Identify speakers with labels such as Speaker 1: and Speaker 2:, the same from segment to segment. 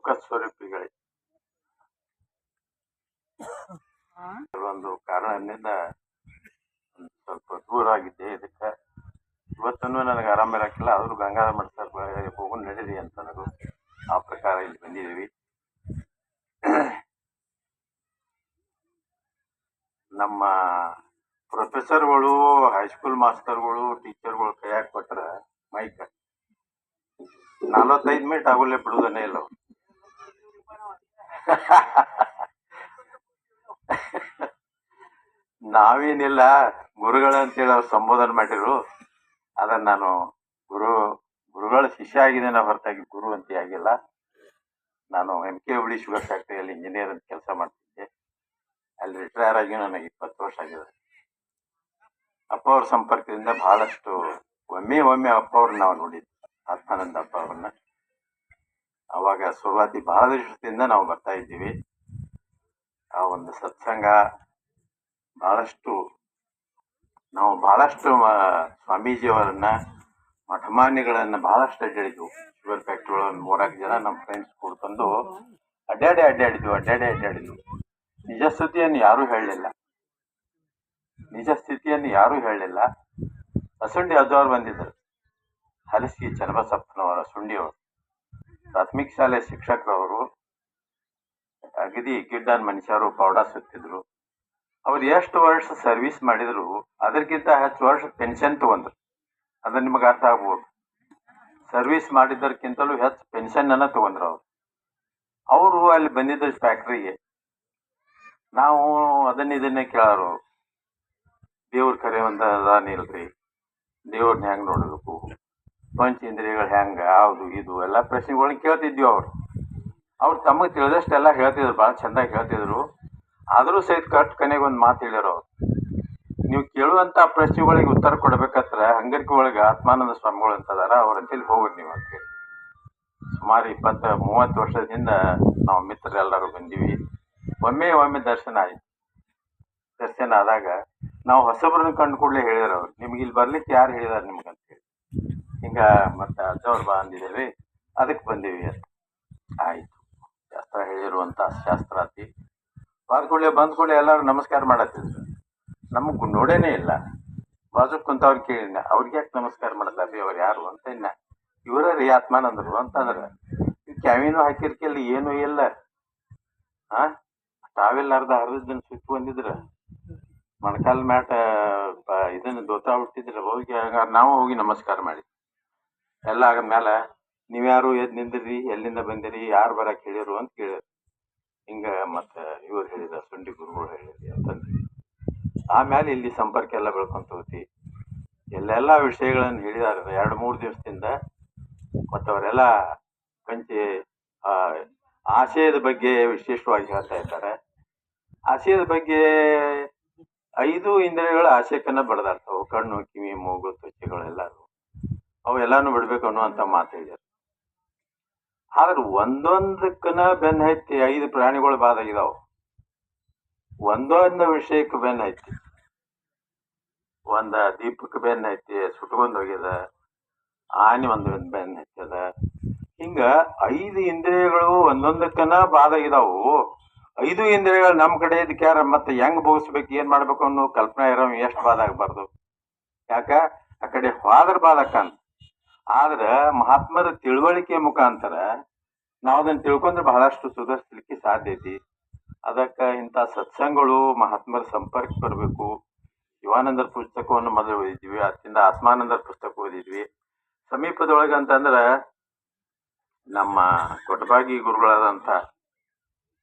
Speaker 1: ಸುಖ ಸ್ವರೂಪಿಗಳೇ ಕೆಲವೊಂದು ಕಾರಣದಿಂದ ಸ್ವಲ್ಪ ದೂರ ಆಗಿದ್ದೆ. ಇದಕ್ಕೆ ಇವತ್ತೂ ನನಗೆ ಆರಾಮಿರಕ್ಕಿಲ್ಲ ಆದರೂ ಗಂಗಾಧರ ಮಠ ಹೋಗು ನಡೀರಿ ಅಂತ ನನಗೂ ಆ ಪ್ರಕಾರ ಇಲ್ಲಿ ಬಂದಿದ್ದೀವಿ. ನಮ್ಮ ಪ್ರೊಫೆಸರ್ಗಳು ಹೈಸ್ಕೂಲ್ ಮಾಸ್ಟರ್ಗಳು ಟೀಚರ್ಗಳು ಕೈಯಾಗ ಕೊಟ್ರೆ ಮೈಕ್ ನಲವತ್ತೈದು ಮಿನಿಟ್ ಆಗೋಲ್ಲೇ ಬಿಡುವುದನ್ನೇ ಇಲ್ಲ ಅವ್ರು. ನಾವೇನಿಲ್ಲ, ಗುರುಗಳು ಅಂತೇಳಿ ಅವ್ರು ಸಂಬೋಧನೆ ಮಾಡಿರು. ಅದನ್ನ ನಾನು ಗುರು, ಗುರುಗಳ ಶಿಷ್ಯ ಆಗಿದ್ದೇನೆ ಹೊರತಾಗಿ ಗುರು ಅಂತ ಆಗಿಲ್ಲ. ನಾನು ಎಂ ಕೆ ಹುಬ್ಳಿ ಶುಗರ್ ಫ್ಯಾಕ್ಟ್ರಿಯಲ್ಲಿ ಇಂಜಿನಿಯರ್ ಅಂತ ಕೆಲಸ ಮಾಡ್ತಿದ್ದೆ. ಅಲ್ಲಿ ರಿಟೈರ್ ಆಗಿ ನನಗೆ ಇಪ್ಪತ್ತು ವರ್ಷ ಆಗಿದೆ. ಅಪ್ಪ ಅವ್ರ ಸಂಪರ್ಕದಿಂದ ಬಹಳಷ್ಟು ಒಮ್ಮೆ ಒಮ್ಮೆ ಅಪ್ಪ ಅವ್ರನ್ನ ನಾವು ನೋಡಿದ್ವಿ. ಆತ್ಮಾನಂದ ಅಪ್ಪ ಅವ್ರನ್ನ. ಅವಾಗ ಶುರುವಾತಿ ಬಹಳ ದಿವಸದಿಂದ ನಾವು ಬರ್ತಾ ಇದ್ದೀವಿ. ಆ ಒಂದು ಸತ್ಸಂಗ ಬಹಳಷ್ಟು ನಾವು ಬಹಳಷ್ಟು ಸ್ವಾಮೀಜಿಯವರನ್ನ, ಮಠಮಾನ್ಯಗಳನ್ನ ಬಹಳಷ್ಟು ಅಡ್ಡಾಡಿದ್ವು. ಶುಗರ್ ಫ್ಯಾಕ್ಟ್ರಿ ಒಳಗೆ ಮೂರಾಕ್ ಜನ ನಮ್ಮ ಫ್ರೆಂಡ್ಸ್ ಕೂಡ್ಕೊಂಡು ಅಡ್ಡಾಡಿ ಅಡ್ಡಾಡಿದ್ವು ಅಡ್ಡಾಡಿ ಅಡ್ಡಾಡಿದ್ವು. ನಿಜ ಸ್ಥಿತಿಯನ್ನು ಯಾರೂ ಹೇಳಲಿಲ್ಲ. ನಿಜ ಸ್ಥಿತಿಯನ್ನು ಯಾರೂ ಹೇಳಲಿಲ್ಲ. ಅಸುಂಡಿ ಅಜ್ಜವ್ರು ಬಂದಿದ್ದರು. ಹಲಸಿ ಚನ್ನಬಸಪ್ಪನವರ ಸುಂಡಿಯವರು. ಪ್ರಾಥಮಿಕ ಶಾಲೆ ಶಿಕ್ಷಕರವರು, ಅಗದಿ ಗಿಡ್ಡನ್ ಮನುಷ್ಯರು ಪೌಡ ಸುತ್ತಿದ್ರು. ಅವ್ರು ಎಷ್ಟು ವರ್ಷ ಸರ್ವಿಸ್ ಮಾಡಿದ್ರು, ಅದಕ್ಕಿಂತ ಹೆಚ್ಚು ವರ್ಷ ಪೆನ್ಷನ್ ತಗೊಂಡ್ರು. ಅದು ನಿಮಗೆ ಅರ್ಥ ಆಗ್ಬೋದು. ಸರ್ವಿಸ್ ಮಾಡಿದ್ದಕ್ಕಿಂತಲೂ ಹೆಚ್ಚು ಪೆನ್ಷನ್ ಅನ್ನ ತಗೊಂಡ್ರು ಅವರು. ಅವರು ಅಲ್ಲಿ ಬಂದಿದ್ದ ಫ್ಯಾಕ್ಟ್ರಿಗೆ ನಾವು ಅದನ್ನ ಇದನ್ನೇ ಕೇಳೋರು. ದೇವ್ರ ಕರೆ ಒಂದ ಅದಾನಿಲ್ರಿ. ದೇವ್ರನ್ನ ಹೆಂಗ್ ನೋಡ್ಬೇಕು ಪಂಚೇಂದ್ರಿಯಗಳು ಹೆಂಗೆ, ಯಾವುದು, ಇದು, ಎಲ್ಲ ಪ್ರಶ್ನೆಗಳನ್ನ ಕೇಳ್ತಿದ್ವಿ ಅವರು. ಅವ್ರು ತಮಗೆ ತಿಳಿದಷ್ಟೆಲ್ಲ ಹೇಳ್ತಿದ್ರು, ಭಾಳ ಚೆನ್ನಾಗಿ ಹೇಳ್ತಿದ್ರು. ಆದರೂ ಸಹಿತ ಕಟ್ ಕೊನೆಗೆ ಒಂದು ಮಾತು ಹೇಳಿರೋ ನೀವು ಕೇಳುವಂತ ಪ್ರಶ್ನೆಗಳಿಗೆ ಉತ್ತರ ಕೊಡ್ಬೇಕತ್ರ ಹಂಗರಿಕೆ ಒಳಗೆ ಆತ್ಮಾನಂದ ಸ್ವಾಮಿಗಳು ಅಂತದಾರ ಅಂತೇಳಿ ಹೋಗ್ರಿ ನೀವು ಅಂತೇಳಿ ಸುಮಾರು ಇಪ್ಪತ್ತ, ಮೂವತ್ತು ವರ್ಷದಿಂದ ನಾವು ಮಿತ್ರರೆಲ್ಲರೂ ಬಂದೀವಿ. ಒಮ್ಮೆ ಒಮ್ಮೆ ದರ್ಶನ ಆಯ್ತು. ದರ್ಶನ ಆದಾಗ ನಾವು ಹೊಸಬ್ರನ್ನ ಕಂಡು ಕೂಡಲೇ ಹೇಳಿದ್ರು ಅವ್ರು. ನಿಮ್ಗೆ ಇಲ್ಲಿ ಬರ್ಲಿಕ್ಕೆ ಯಾರು ಹೇಳಿದಾರೆ ನಿಮ್ಗೆ? ಅಂತ ಹೇಳಿ. ಹಿಂಗ ಮತ್ತೆ ಅಜ್ಜವ್ರು ಬಾ ಅಂದಿದ್ದೇವೆ. ಅದಕ್ಕೆ ಬಂದೀವಿ ಅಂತ ಆಯ್ತು. ಶಾಸ್ತ್ರ ಹೇಳಿರುವಂತ ಶಾಸ್ತ್ರಾತಿ ಬಾದ ಕೂಡಲೇ, ಬಂದ ಎಲ್ಲರೂ ನಮಸ್ಕಾರ ಮಾಡತ್ತಿದ್ರು ನಮಗ್ ನೋಡೇನೇ ಇಲ್ಲ. ಬಾಜು ಕುಂತವ್ರು ಕೇಳಿನ, ಅವ್ರಿಗೆ ಯಾಕೆ ನಮಸ್ಕಾರ ಮಾಡಲ್ಲ ಅವ್ರು ಯಾರು ಅಂತ ಇನ್ನ. ಇವರ ರೀ ಆತ್ಮಾನಂದರು ಅಂತಂದ್ರೆ ಕ್ಯಾವಿನೂ ಹಾಕಿರ್ಕಿಲ್ಲ, ಏನೂ ಇಲ್ಲ. ಹಾ ತಾವೆಲ್ಲ ಅರ್ಧ ಅರ್ಧ ದಿನ ಸುತ್ತು ಬಂದಿದ್ರ. ಮೊಣಕಾಲ್ ಮ್ಯಾಟ ಇದನ್ನ ದೋತಾ ಬಿಡ್ತಿದ್ರ ಹೋಗಿ ನಾವು ಹೋಗಿ ನಮಸ್ಕಾರ ಮಾಡಿ. ಎಲ್ಲ ಆಗ ಮೇಲೆ ನೀವ್ಯಾರು ಎದ್ ನಿಂದಿರಿ, ಎಲ್ಲಿಂದ ಬಂದಿರಿ, ಯಾರು ಬರಕ್ ಹೇಳಿರು ಅಂತ ಕೇಳಿದ್ರು. ಹಿಂಗ ಮತ್ತ ಇವ್ರು ಹೇಳಿದ, ಸುಂಡಿ ಗುರುಗಳು ಹೇಳಿದ್ರಿ ಅಂತಂದ್ರಿ ಆಮೇಲೆ ಇಲ್ಲಿ ಸಂಪರ್ಕ ಎಲ್ಲ ಬೆಳ್ಕೊಂತ ಹೋತಿ. ಎಲ್ಲೆಲ್ಲ ವಿಷಯಗಳನ್ನು ಹೇಳಿದಾರೆ ಎರಡು ಮೂರು ದಿವಸದಿಂದ ಮತ್ತು ಅವರೆಲ್ಲ ಕಂಚಿ ಆಶಯದ ಬಗ್ಗೆ ವಿಶೇಷವಾಗಿ ಹೇಳ್ತಾ ಇದ್ದಾರೆ. ಆಶಯದ ಬಗ್ಗೆ ಐದು ಇಂದ್ರಿಯಗಳ ಆಶಯಕ್ಕನ್ನ ಬಡದಾರ್ತಾವ ಕಣ್ಣು, ಕಿವಿ, ಮೂಗು ತ್ವಚೆಗಳು ಎಲ್ಲಾನು ಅವು ಎಲ್ಲಾನು ಬಿಡ್ಬೇಕು ಅನ್ನುವಂತ ಮಾತು ಹೇಳಿದ್ರು ಆದ್ರೆ ಒಂದೊಂದಕ್ಕನ ಬೆನ್ನ ಹತ್ತಿ ಐದು ಪ್ರಾಣಿಗಳು ಇದಾವೆ ಒಂದೊಂದು ವಿಷಯಕ್ಕೆ ಬೆನ್ನ ಐತಿ ಒಂದ ದೀಪಕ್ಕೆ ಬೆನ್ನ ಐತಿ ಸುಟ್ಕೊಂಡ್ ಹೋಗ್ಯದ, ಆನೆ ಒಂದು ಬೆನ್ನ ಹತ್ಯದ ಹಿಂಗ ಐದು ಇಂದ್ರಿಯಗಳು ಒಂದೊಂದಕ್ಕನ ಬಾದಾಗಿದಾವು. ಐದು ಇಂದ್ರಿಯಗಳು ನಮ್ಮ ಕಡೆ ಇದಕ್ಕೆ ಯಾರ ಮತ್ತೆ ಹೆಂಗ್ ಭೋಗಿಸ್ಬೇಕು, ಏನ್ ಮಾಡ್ಬೇಕು ಅನ್ನೋ ಕಲ್ಪನೆ ಇರೋ ಎಷ್ಟು ಬಾಧ ಆಗಬಾರ್ದು. ಯಾಕ? ಆ ಕಡೆ ಹೋದ್ರ ಬಾದಕ್ಕ ಅಂತ ಆದ್ರ ಮಹಾತ್ಮರ ತಿಳುವಳಿಕೆ ಮುಖಾಂತರ ನಾವು ಅದನ್ನ ತಿಳ್ಕೊಂಡ್ರೆ ಬಹಳಷ್ಟು ಸುಧಾರಿಸ್ಲಿಕ್ಕೆ ಸಾಧ್ಯ ಐತಿ. ಅದಕ್ಕ ಇಂಥ ಸತ್ಸಂಗಗಳು, ಮಹಾತ್ಮರ ಸಂಪರ್ಕ ಬರಬೇಕು. ಶಿವಾನಂದರ ಪುಸ್ತಕವನ್ನು ಮೊದಲು ಓದಿದ್ವಿ ಅದರಿಂದ ಆತ್ಮಾನಂದರ ಪುಸ್ತಕ ಓದಿದ್ವಿ. ಸಮೀಪದೊಳಗೆ ಅಂತಂದ್ರ ನಮ್ಮ ಕೊಟಬಾಗಿ ಗುರುಗಳಾದಂಥ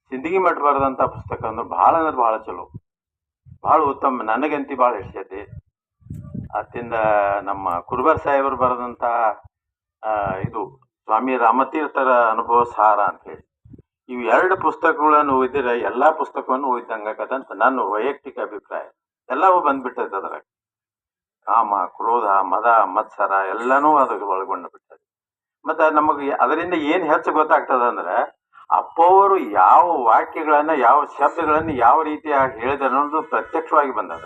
Speaker 1: ಸಿಂದಗಿ ಮಠ ಪುಸ್ತಕ ಅಂದ್ರೆ ಭಾಳ ಅಂದ್ರೆ ಭಾಳ ಚಲೋ. ಭಾಳ ಉತ್ತಮ, ನನಗಂತಿ ಭಾಳ ಇಷ್ಟೈತಿ ಅತ್ತಿಂದ ನಮ್ಮ ಕುರುಬರ್ ಸಾಹೇಬರು ಬರೆದಂಥ ಆ, ಇದು ಸ್ವಾಮಿ ರಾಮತೀರ್ಥರ ಅನುಭವ ಸಾರ ಅಂತ ಹೇಳಿ. ಇವು ಎರಡು ಪುಸ್ತಕಗಳನ್ನು ಓದಿದ್ರೆ ಎಲ್ಲಾ ಪುಸ್ತಕವನ್ನು ಅಂತ ನನ್ನ ವೈಯಕ್ತಿಕ ಅಭಿಪ್ರಾಯ. ಎಲ್ಲವೂ ಬಂದ್ಬಿಟ್ಟೈತೆ ಅದ್ರಾಗ. ಕಾಮ ಕ್ರೋಧ ಮದ ಮತ್ಸರ ಎಲ್ಲನೂ ಅದಕ್ಕೆ ಒಳಗೊಂಡು ಬಿಟ್ಟದೆ. ಮತ್ತೆ ನಮಗೆ ಅದರಿಂದ ಏನು ಹೆಚ್ಚು ಗೊತ್ತಾಗ್ತದಂದ್ರೆ ಅಪ್ಪವರು ಯಾವ ವಾಕ್ಯಗಳನ್ನ ಯಾವ ಶಬ್ದಗಳನ್ನು ಯಾವ ರೀತಿಯಾಗಿ ಹೇಳಿದ ಅನ್ನೋದು ಪ್ರತ್ಯಕ್ಷವಾಗಿ ಬಂದದ.